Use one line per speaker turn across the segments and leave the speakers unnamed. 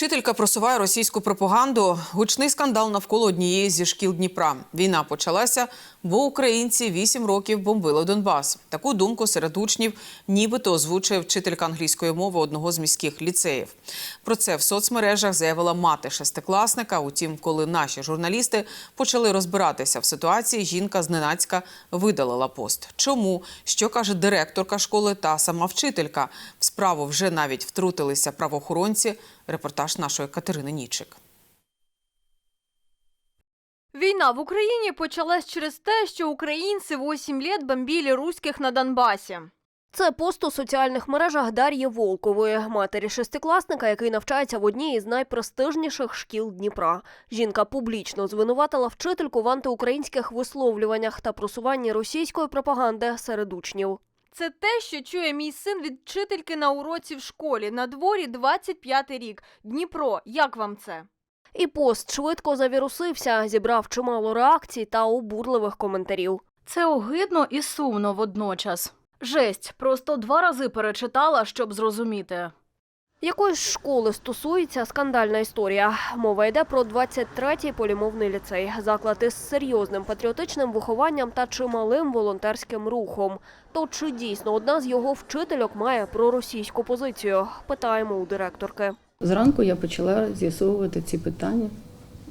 Вчителька просуває російську пропаганду. Гучний скандал навколо однієї зі шкіл Дніпра. Війна почалася, бо українці вісім років бомбили Донбас. Таку думку серед учнів нібито озвучує вчителька англійської мови одного з міських ліцеїв. Про це в соцмережах заявила мати шестикласника. Утім, коли наші журналісти почали розбиратися в ситуації, жінка зненацька видалила пост. Чому? Що каже директорка школи та сама вчителька? В справу вже навіть втрутилися правоохоронці. Репортаж нашої Катерини Нічик.
Війна в Україні почалась через те, що українці 8 лет бомбили русських на Донбасі. Це пост у соціальних мережах Дар'ї Волкової, матері шестикласника, який навчається в одній із найпрестижніших шкіл Дніпра. Жінка публічно звинуватила вчительку в антиукраїнських висловлюваннях та просуванні російської пропаганди серед учнів. Це те, що чує мій син від вчительки на уроці в школі. На дворі 25-й рік. Дніпро, як вам це? І пост швидко завірусився, зібрав чимало реакцій та обурливих коментарів.
Це огидно і сумно водночас. Жесть, просто два рази перечитала, щоб зрозуміти.
Якоїсь школи стосується скандальна історія. Мова йде про 23-й полімовний ліцей, заклад із серйозним патріотичним вихованням та чималим волонтерським рухом. То чи дійсно одна з його вчительок має проросійську позицію? Питаємо у директорки.
Зранку я почала з'ясовувати ці питання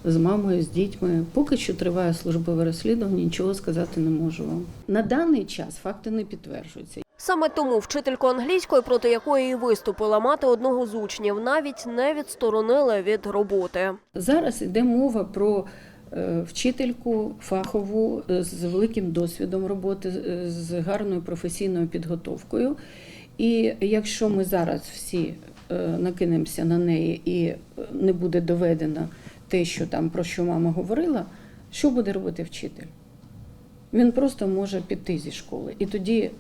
з мамою, з дітьми. Поки що триває службове розслідування, нічого сказати не можу вам. На даний час факти не підтверджуються.
Саме тому вчительку англійської, проти якої виступила мати одного з учнів, навіть не відсторонили від роботи.
Зараз йде мова про е, вчительку фахову е, з великим досвідом роботи, з гарною професійною підготовкою. І якщо ми зараз всі е, накинемося на неї і не буде доведено те, що там про що мама говорила, що буде робити вчитель? Він просто може піти зі школи. І тоді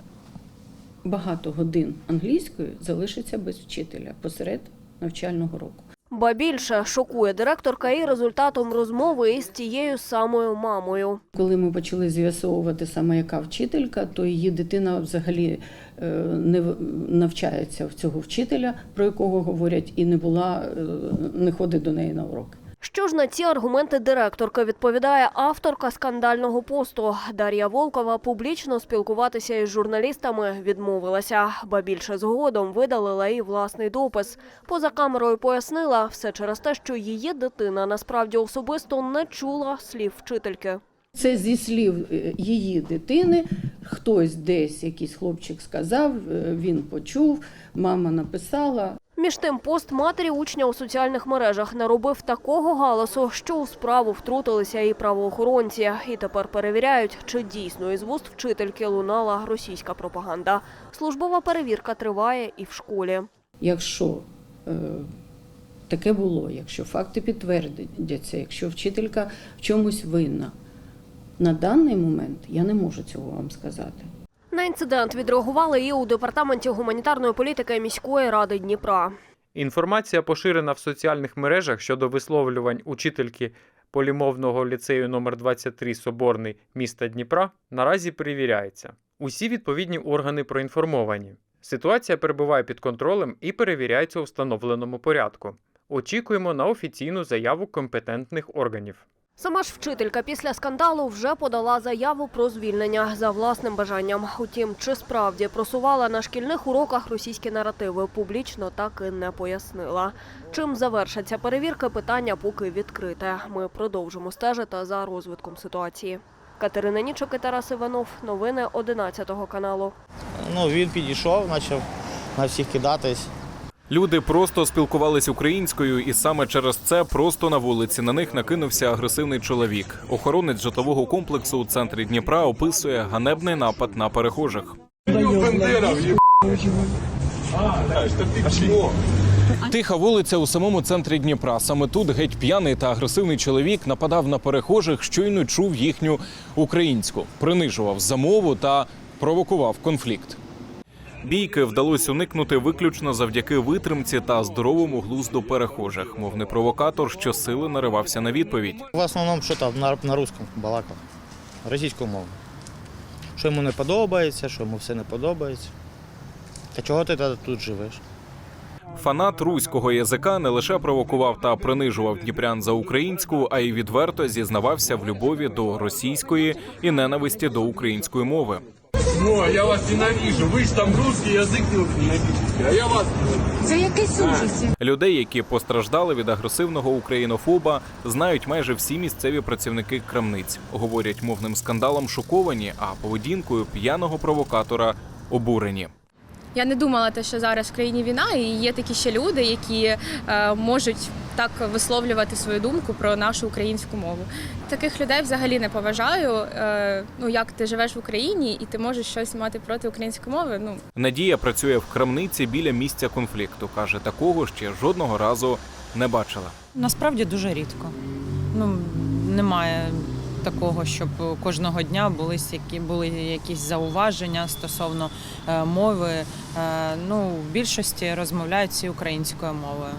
багато годин англійської залишиться без вчителя посеред навчального року.
Ба більше шокує директорка і результатом розмови із тією самою мамою.
Коли ми почали з'ясовувати саме яка вчителька, то її дитина взагалі е, не навчається в цього вчителя, про якого говорять, і не була, е, не ходить до неї на уроки.
Що ж на ці аргументи директорка відповідає авторка скандального посту. Дар'я Волкова публічно спілкуватися із журналістами відмовилася, ба більше згодом видалила і власний допис. Поза камерою пояснила все через те, що її дитина насправді особисто не чула слів вчительки.
Це зі слів е, її дитини. Хтось десь якийсь хлопчик сказав, е, він почув, мама написала.
Між тим, пост матері учня у соціальних мережах наробив такого галасу, що у справу втрутилися і правоохоронці. І тепер перевіряють, чи дійсно із вуст вчительки лунала російська пропаганда. Службова перевірка триває і в школі.
Якщо е, таке було, якщо факти підтвердяться, якщо вчителька в чомусь винна, на даний момент я не можу цього вам сказати.
На інцидент відреагували і у департаменті гуманітарної політики міської ради Дніпра.
Інформація поширена в соціальних мережах щодо висловлювань учительки полімовного ліцею номер 23 Соборний міста Дніпра наразі перевіряється. Усі відповідні органи проінформовані. Ситуація перебуває під контролем і перевіряється у встановленому порядку. Очікуємо на офіційну заяву компетентних органів.
Сама ж вчителька після скандалу вже подала заяву про звільнення за власним бажанням. Утім, чи справді просувала на шкільних уроках російські наративи, публічно так і не пояснила. Чим завершаться перевірки, питання поки відкрите. Ми продовжимо стежити за розвитком ситуації. Катерина Нічок і Тарас Іванов. Новини 11 каналу.
Ну, він підійшов, почав на всіх кидатись.
Люди просто спілкувались українською, і саме через це просто на вулиці на них накинувся агресивний чоловік. Охоронець житлового комплексу у центрі Дніпра описує ганебний напад на перехожих. Тиха вулиця у самому центрі Дніпра. Саме тут геть п'яний та агресивний чоловік нападав на перехожих, щойно чув їхню українську, принижував замову та провокував конфлікт. Бійки вдалося уникнути виключно завдяки витримці та здоровому глузду перехожих. Мовний провокатор щосили наривався на відповідь.
В основному що там на, на русском балакав, російською мовою. Що йому не подобається, що йому все не подобається. Та чого ти тут живеш?
Фанат руського язика не лише провокував та принижував дніпрян за українську, а й відверто зізнавався в любові до російської і ненависті до української мови.
О, я вас ненавижу. Ви ж там русский язик не ненавидите, а я вас
Це якийсь ужас.
Людей, які постраждали від агресивного українофоба, знають майже всі місцеві працівники крамниць. Говорять, мовним скандалом шоковані, а поведінкою п'яного провокатора обурені.
Я не думала, те, що зараз в країні війна, і є такі ще люди, які е, можуть так висловлювати свою думку про нашу українську мову. Таких людей взагалі не поважаю. Е, ну як ти живеш в Україні і ти можеш щось мати проти української мови? Ну
Надія працює в крамниці біля місця конфлікту. каже, такого ще жодного разу не бачила.
Насправді дуже рідко. Ну немає такого, щоб кожного дня були які були якісь зауваження стосовно е, мови. Е, ну, в більшості розмовляють всі українською мовою.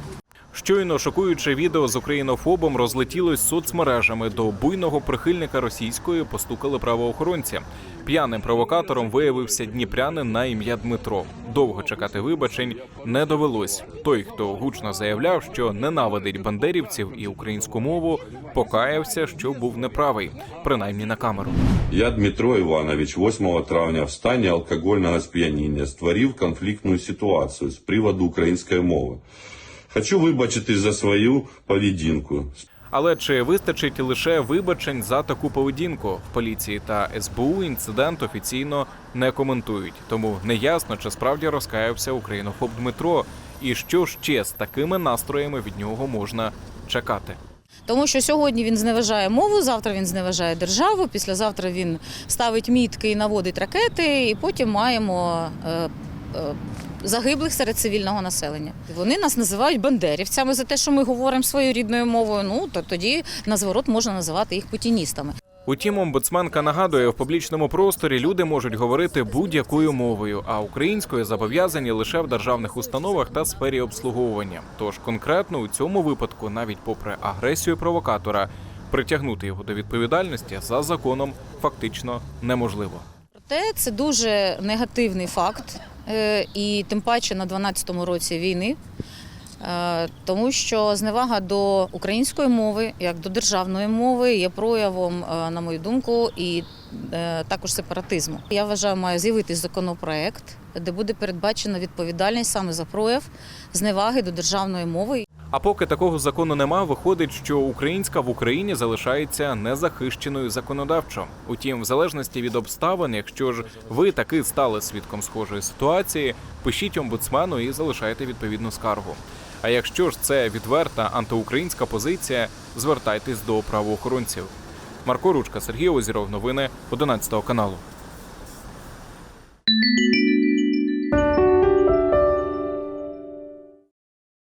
Щойно шокуюче відео з українофобом розлетілось соцмережами. До буйного прихильника російської постукали правоохоронці. П'яним провокатором виявився дніпрянин на ім'я Дмитро. Довго чекати вибачень не довелось. Той, хто гучно заявляв, що ненавидить бандерівців і українську мову, покаявся, що був неправий, принаймні на камеру.
Я, Дмитро Іванович, 8 травня в стані алкогольного сп'яніння створив конфліктну ситуацію з приводу української мови. Хочу вибачитись за свою поведінку.
Але чи вистачить лише вибачень за таку поведінку? В поліції та СБУ інцидент офіційно не коментують, тому неясно, чи справді розкаявся українофоб Дмитро, і що ще з такими настроями від нього можна чекати.
Тому що сьогодні він зневажає мову, завтра він зневажає державу, післязавтра він ставить мітки і наводить ракети, і потім маємо е, е, загиблих серед цивільного населення. Вони нас називають бандерівцями за те, що ми говоримо своєю рідною мовою. Ну то тоді на зворот можна називати їх путіністами.
Утім, омбудсменка нагадує, в публічному просторі люди можуть говорити будь-якою мовою, а українською зобов'язані лише в державних установах та сфері обслуговування. Тож конкретно у цьому випадку, навіть попри агресію провокатора, притягнути його до відповідальності за законом фактично неможливо.
Проте це дуже негативний факт, і тим паче на 12-му році війни. Е, Тому що зневага до української мови, як до державної мови, є проявом, е, на мою думку, і е, також сепаратизму. Я вважаю, має з'явитись законопроект, де буде передбачена відповідальність саме за прояв зневаги до державної мови.
А поки такого закону нема, виходить, що українська в Україні залишається незахищеною законодавчо. Утім, в залежності від обставин, якщо ж ви таки стали свідком схожої ситуації, пишіть омбудсмену і залишайте відповідну скаргу. А якщо ж це відверта антиукраїнська позиція, звертайтесь до правоохоронців. Марко Ручка, Сергій Озіров, новини 11 каналу.